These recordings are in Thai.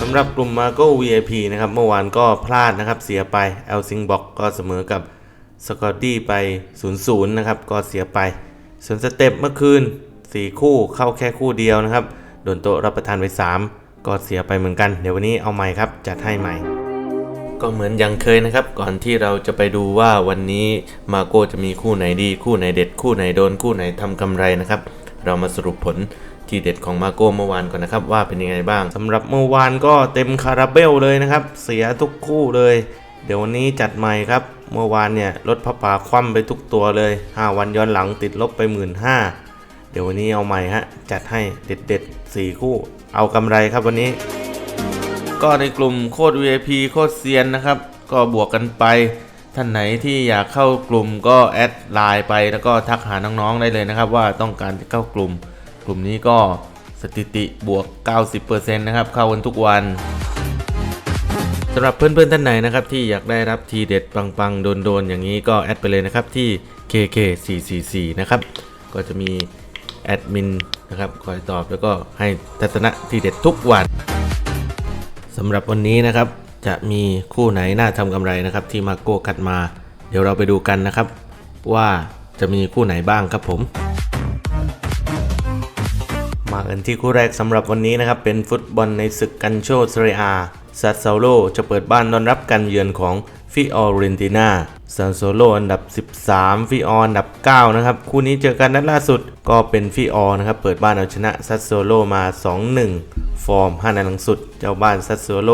สำหรับกลุ่ม Marco VIP นะครับเมื่อวานก็พลาดนะครับเสียไป e l s i n g b o x ก็เสมอกับสกอตตี้ไป 0-0 นะครับ ก็เสียไป ส่วนสเต็ปเมื่อคืน 4 คู่เข้าแค่คู่เดียวนะครับ โดนโตรับประทานไป 3 ก็เสียไปเหมือนกัน เดี๋ยววันนี้เอาใหม่ครับ จัดให้ใหม่ ก็เหมือนยังเคยนะครับ ก่อนที่เราจะไปดูว่าวันนี้มาโก้จะมีคู่ไหนดี คู่ไหนเด็ด คู่ไหนโดน คู่ไหนทำกำไรนะครับ เรามาสรุปผลทีเด็ดของมาโก้เมื่อวานก่อนนะครับ ว่าเป็นยังไงบ้างสำหรับเมื่อวานก็เต็มคาราเบลเลยนะครับ เสียทุกคู่เลย เดี๋ยววันนี้จัดใหม่ครับ เมื่อวานเนี่ยรถพระป่าคว่ำไปทุกตัวเลย 5 วันย้อนหลังติดลบไปหมื่นห้าเดี๋ยววันนี้เอาใหม่ฮะจัดให้เด็ดเด็ดๆสี่คู่ เอากำไรครับวันนี้ ก็ในกลุ่มโคตร VIP โคตรเซียนนะครับ ก็บวกกันไป ท่านไหนที่อยากเข้ากลุ่มก็แอดไลน์ไปแล้วก็ทักหาน้องๆได้เลยนะครับ ว่าต้องการจะเข้ากลุ่ม กลุ่มนี้ก็สถิติบวก 90%นะครับเข้ากันทุกวันสำหรับเพื่อนๆท่านไหนนะครับที่อยากได้รับทีเด็ดปังๆโดนๆอย่างนี้ก็แอดไปเลยนะครับที่ KK444 นะครับก็จะมีแอดมินนะครับคอยตอบแล้วก็ให้ทัศนะทีเด็ดทุกวันสำหรับวันนี้นะครับ จะมีคู่ไหนน่าทำกำไรนะครับ ที่มาโก้คัดมา เดี๋ยวเราไปดูกันนะครับ ว่าจะมีคู่ไหนบ้างครับผม มากันที่คู่แรกสำหรับวันนี้นะครับ เป็นฟุตบอลในศึกกันโชเซเรียอาซัตโซโลจะเปิดบ้านต้อนรับการเยือนของฟิออเรนติน่าซันโซโลอันดับ 13 ฟิอออันดับ 9 นะครับ คู่นี้เจอกันนัดล่าสุดก็เป็นฟิออนะครับ เปิดบ้านเอาชนะซัตโซโลมา 2-1 ฟอร์ม 5 นัดหลังสุด เจ้าบ้านซัตโซโล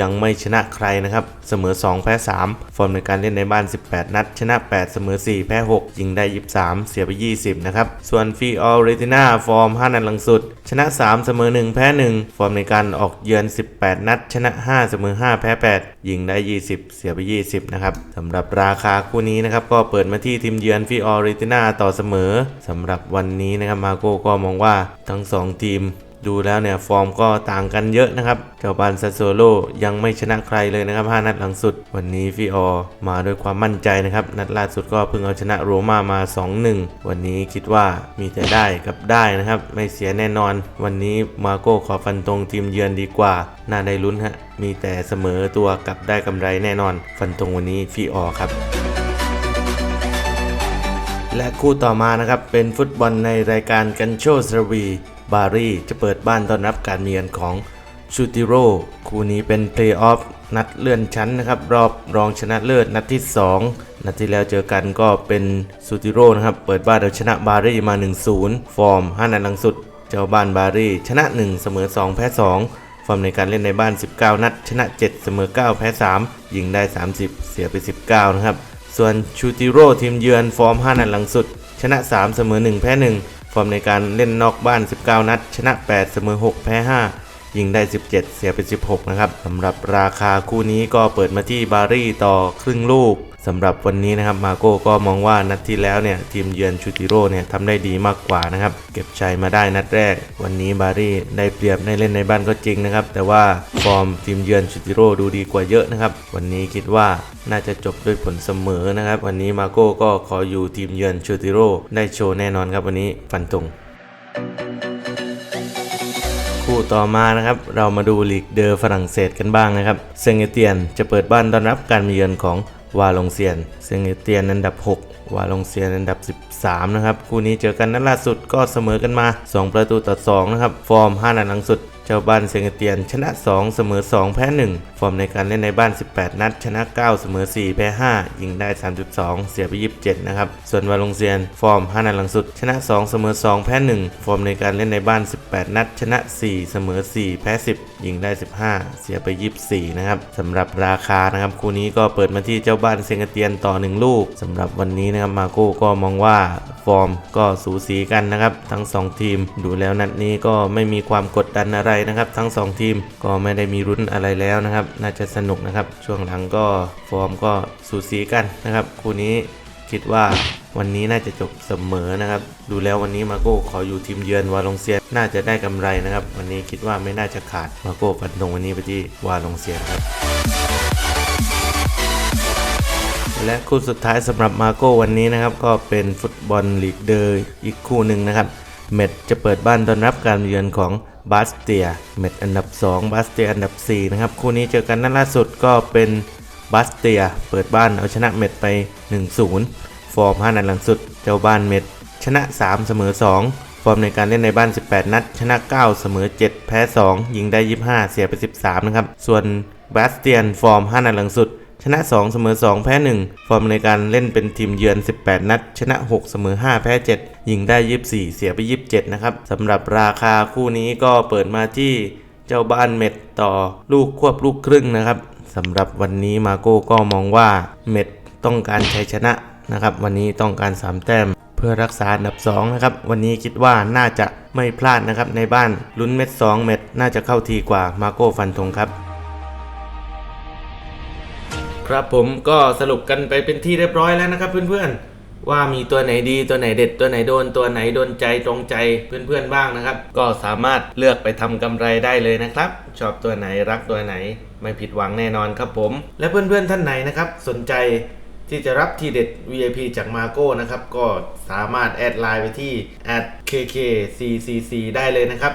ยังไม่ชนะใครนะครับ เสมอ 2 แพ้ 3 ฟอร์มในการเล่นในบ้าน 18 นัด ชนะ 8 เสมอ 4 แพ้ 6 ยิงได้ 23 เสียไป 20 นะครับ ส่วนฟีออเรติน่าฟอร์ม 5 นัดหลังสุด ชนะ 3 เสมอ 1 แพ้ 1 ฟอร์มในการออกเยือน 18 นัด ชนะ 5 เสมอ 5 แพ้ 8 ยิงได้ 20 เสียไป 20 นะครับสำหรับราคาคู่นี้นะครับก็เปิดมาที่ทีมเยือนฟีออเรติน่าต่อเสมอสำหรับวันนี้นะครับมาโก้ก็มองว่าทั้ง 2 ทีม ดูแล้วเนี่ยฟอร์มก็ต่างกันเยอะนะครับเจ้าบานซัสโซโลยังไม่ชนะใครเลยนะครับ 5 นัดหลังสุด วันนี้ฟิออมาด้วยความมั่นใจนะครับ นัดล่าสุดก็เพิ่งเอาชนะโรม่ามา 2-1 วันนี้คิดว่ามีแต่ได้กับได้นะครับ ไม่เสียแน่นอน วันนี้มาโก้ขอฟันตรงทีมเยือนดีกว่า น่าได้ลุ้นฮะ มีแต่เสมอตัวกับได้กำไรแน่นอน ฟันตรงวันนี้ฟิออครับและคู่ต่อมานะครับ เป็นฟุตบอลในรายการกันโชสรวี บารีจะเปิดบ้านต้อนรับการเยือนของชูติโร่คู่นี้เป็นเพลย์ออฟนัดเลื่อนชั้นนะครับ รอบรองชนะเลิศนัดที่ 2 นัดที่แล้วเจอกันก็เป็นซูติโร่นะครับ เปิดบ้านเอาชนะบารีมา 1-0 ฟอร์ม 5 นัดหลังสุด เจ้าบ้านบารีชนะ 1 เสมอ 2 แพ้ 2 ฟอร์มในการเล่นในบ้าน 19 นัด ชนะ 7 เสมอ 9 แพ้ 3 ยิงได้ 30 เสียไป 19 นะครับ ส่วนชูติโร่ทีมเยือนฟอร์ม 5 นัดหลังสุด ชนะ 3 เสมอ 1 แพ้ 1 ฟอร์มในการเล่นนอกบ้าน 19 นัด ชนะ 8 เสมอ 6 แพ้ 5 ยิงได้ 17 เสียไป 16 นะครับสำหรับราคาคู่นี้ก็เปิดมาที่บารีต่อครึ่งลูก สำหรับวันนี้นะครับมาโก้ก็มองว่านัดที่แล้วเนี่ยทีมเยือนชูติโร่เนี่ยทำได้ดีมากกว่านะครับเก็บชัยมาได้นัดแรก วันนี้บารี่ได้เปรียบในเล่นในบ้านก็จริงนะครับแต่ว่าฟอร์มทีมเยือนชูติโร่ดูดีกว่าเยอะนะครับวันนี้คิดว่าน่าจะจบด้วยผลเสมอนะครับวันนี้มาโก้ก็ขออยู่ทีมเยือนชูติโร่ได้โชว์แน่นอนครับวันนี้ฟันตรงคู่ต่อมานะครับเรามาดูลีกเดอฝรั่งเศสกันบ้างนะครับเซงเอเตียนจะเปิดบ้านต้อนรับการมาเยือนของ วาลงเซียนเซงเอเตียนอันดับ 6 วาลงเซียนอันดับ 13 นะครับ คู่นี้เจอกันนัดล่าสุดก็เสมอกันมา 2 ประตูต่อ 2 นะครับ ฟอร์ม 5 นัดหลังสุด เจ้าบ้านเซงเตียนชนะ 2 เสมอ 2 แพ้ 1 ฟอร์มในการเล่นในบ้าน 18 นัด ชนะ 9 เสมอ 4 แพ้ 5 ยิงได้ 32 เสียไป 27 นะครับ ส่วนวาลงเซียน ฟอร์ม 5 นัดหลังสุด ชนะ 2 เสมอ 2 แพ้ 1 ฟอร์มในการเล่นในบ้าน 18 นัด ชนะ 4 เสมอ 4 แพ้ 10 ยิงได้ 15 เสียไป 24 นะครับสำหรับราคานะครับคู่นี้ก็เปิดมาที่เจ้าบ้านเซงเตียนต่อ 1 ลูกสำหรับวันนี้นะครับมาโก้ก็มองว่า ฟอร์ม ก็สูสีกันนะครับ ทั้ง 2 ทีม ดูแล้วนัดนี้ก็ไม่มีความกดดันอะไรนะครับ ทั้ง 2 ทีมก็ไม่ได้มีรุ้นอะไรแล้วนะครับ น่าจะสนุกนะครับ ช่วงหลังก็ฟอร์มก็สูสีกันนะครับคู่นี้คิดว่าวันนี้น่าจะจบเสมอนะครับ ดูแล้ววันนี้มาโก้ขออยู่ทีมเยือนวาลงเซียนน่าจะได้กำไรนะครับ วันนี้คิดว่าไม่น่าจะขาดมาโก้ฟันธงวันนี้ไปที่วาลงเซียนครับ และคู่สุดท้ายสำหรับมาโก้วันนี้นะครับ ก็เป็นฟุตบอลลีกเดอร์อีกคู่หนึ่งนะครับ เมดจะเปิดบ้านต้อนรับการเยือนของบาสเตีย เมดอันดับ 2 บาสเตียอันดับ 4 นะครับ คู่นี้เจอกันนัดล่าสุดก็เป็นบาสเตีย เปิดบ้านเอาชนะเมดไป 1-0 ฟอร์ม 5 นัดหลังสุด เจ้าบ้านเมดชนะ 3 เสมอ 2 ฟอร์มในการเล่นในบ้าน 18 นัด ชนะ 9 เสมอ 7 แพ้ 2 ยิงได้ 25 เสียไป 13 นะครับ ส่วนบาสเตียนฟอร์ม 5 นัดหลังสุด ชนะ 2 เสมอ 2 แพ้ 1 ฟอร์มในการเล่นเป็นทีมเยือน 18 นัด ชนะ 6 เสมอ 5 แพ้ 7 ยิงได้ 24 เสียไป 27 นะครับสำหรับราคาคู่นี้ก็เปิดมาที่เจ้าบ้านเม็ดต่อลูกควบลูกครึ่งนะครับสำหรับวันนี้มาโก้ก็มองว่าเม็ดต้องการชัยชนะนะครับ วันนี้ต้องการ 3 แต้ม เพื่อรักษาอันดับ2นะครับ วันนี้คิดว่าน่าจะไม่พลาดนะครับในบ้านลุ้นเม็ด 2 เม็ดน่าจะเข้าทีกว่ามาโก้ฟันธงครับ ครับผมก็สรุปกันไปเป็นที่เรียบร้อยแล้วนะครับ เพื่อนๆ ว่ามีตัวไหนดีตัวไหนเด็ดตัวไหนโดน ตัวไหนโดนใจตรงใจเพื่อนๆบ้างนะครับ ก็สามารถเลือกไปทำกำไรได้เลยนะครับ ชอบตัวไหนรักตัวไหน ไม่ผิดหวังแน่นอนครับผม และเพื่อนๆท่านไหนนะครับ สนใจที่จะรับทีเด็ด VIP จากมาโก้นะครับ ก็สามารถแอดไลน์ไปที่ @kkccc ได้เลยนะครับ